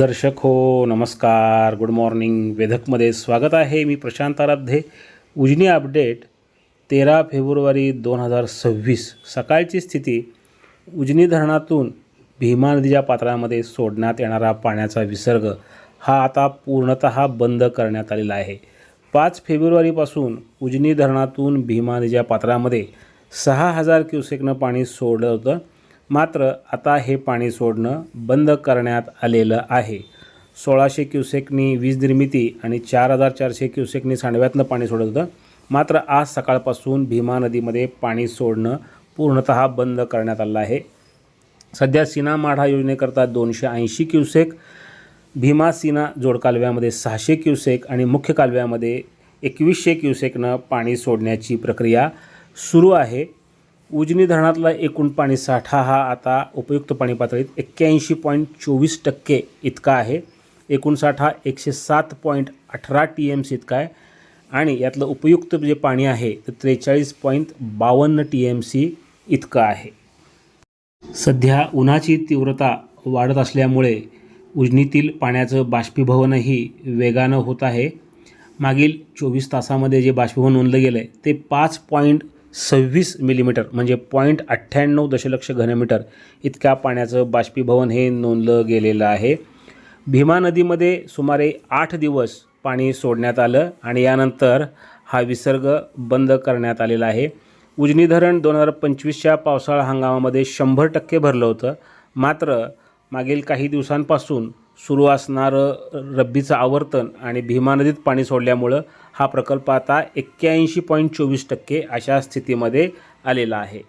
दर्शक हो नमस्कार. गुड मॉर्निंग वेधकमध्ये स्वागत आहे मी प्रशांत आराध्ये. उजनी अपडेट तेरा फेब्रुवारी दोन हजार सव्वीस. सकाळची स्थिती उजनी धरणातून भीमा नदीच्या पात्रामध्ये सोडण्यात येणारा पाण्याचा विसर्ग हा आता पूर्णतः बंद करण्यात आलेला आहे. पाच फेब्रुवारीपासून उजनी धरणातून भीमा नदीच्या पात्रामध्ये सहा हजार क्युसेकनं पाणी सोडलं होतं. मात्र आता हे पाणी सोडणं बंद करण्यात आलेलं आहे. सोळाशे क्युसेकनी वीज निर्मिती आणि चार हजार चारशे क्युसेकनी सांडव्यातनं पाणी सोडत होतं. मात्र आज सकाळपासून भीमा नदीमध्ये पाणी सोडणं पूर्णतः बंद करण्यात आलं आहे. सध्या सीना माढा योजनेकरता दोनशे ऐंशी क्युसेक भीमा सीना जोडकालव्यामध्ये सहाशे क्युसेक आणि मुख्य कालव्यामध्ये एकवीसशे क्युसेकनं पाणी सोडण्याची प्रक्रिया सुरू आहे. उजनी धरणातला एकूण पाणी साठा हा आता उपयुक्त पाणी पातळीत एक्क्याऐंशी पॉईंट चोवीस टक्के इतका आहे. एकूण साठा एकशे सात पॉईंट अठरा टी एम सी इतका आहे. आणि यातलं उपयुक्त जे पाणी आहे ते त्रेचाळीस पॉईंट बावन्न टी एम सी इतकं आहे. सध्या उन्हाची तीव्रता वाढत असल्यामुळे उजनीतील पाण्याचं बाष्पीभवनही वेगानं होत आहे. मागील चोवीस तासामध्ये जे बाष्पीभवन नोंदलं गेलं आहे ते पाच पॉईंट सव्वीस मिलीमीटर म्हणजे पॉईंट अठ्ठ्याण्णव दशलक्ष घनमीटर इतक्या पाण्याचं बाष्पीभवन हे नोंदलं गेलेलं आहे. भीमा नदीमध्ये सुमारे आठ दिवस पाणी सोडण्यात आलं आणि यानंतर हा विसर्ग बंद करण्यात आलेला आहे. उजनी धरण दोन हजार पंचवीसच्या पावसाळा हंगामामध्ये शंभर टक्के भरलं होतं. मात्र मागील काही दिवसांपासून सुरू असणारं रब्बीचं आवर्तन आणि भीमा नदीत पाणी सोडल्यामुळं हा प्रकल्प आता एक्क्याऐंशी पॉईंट चोवीस टक्के अशा स्थितीमध्ये आलेला आहे.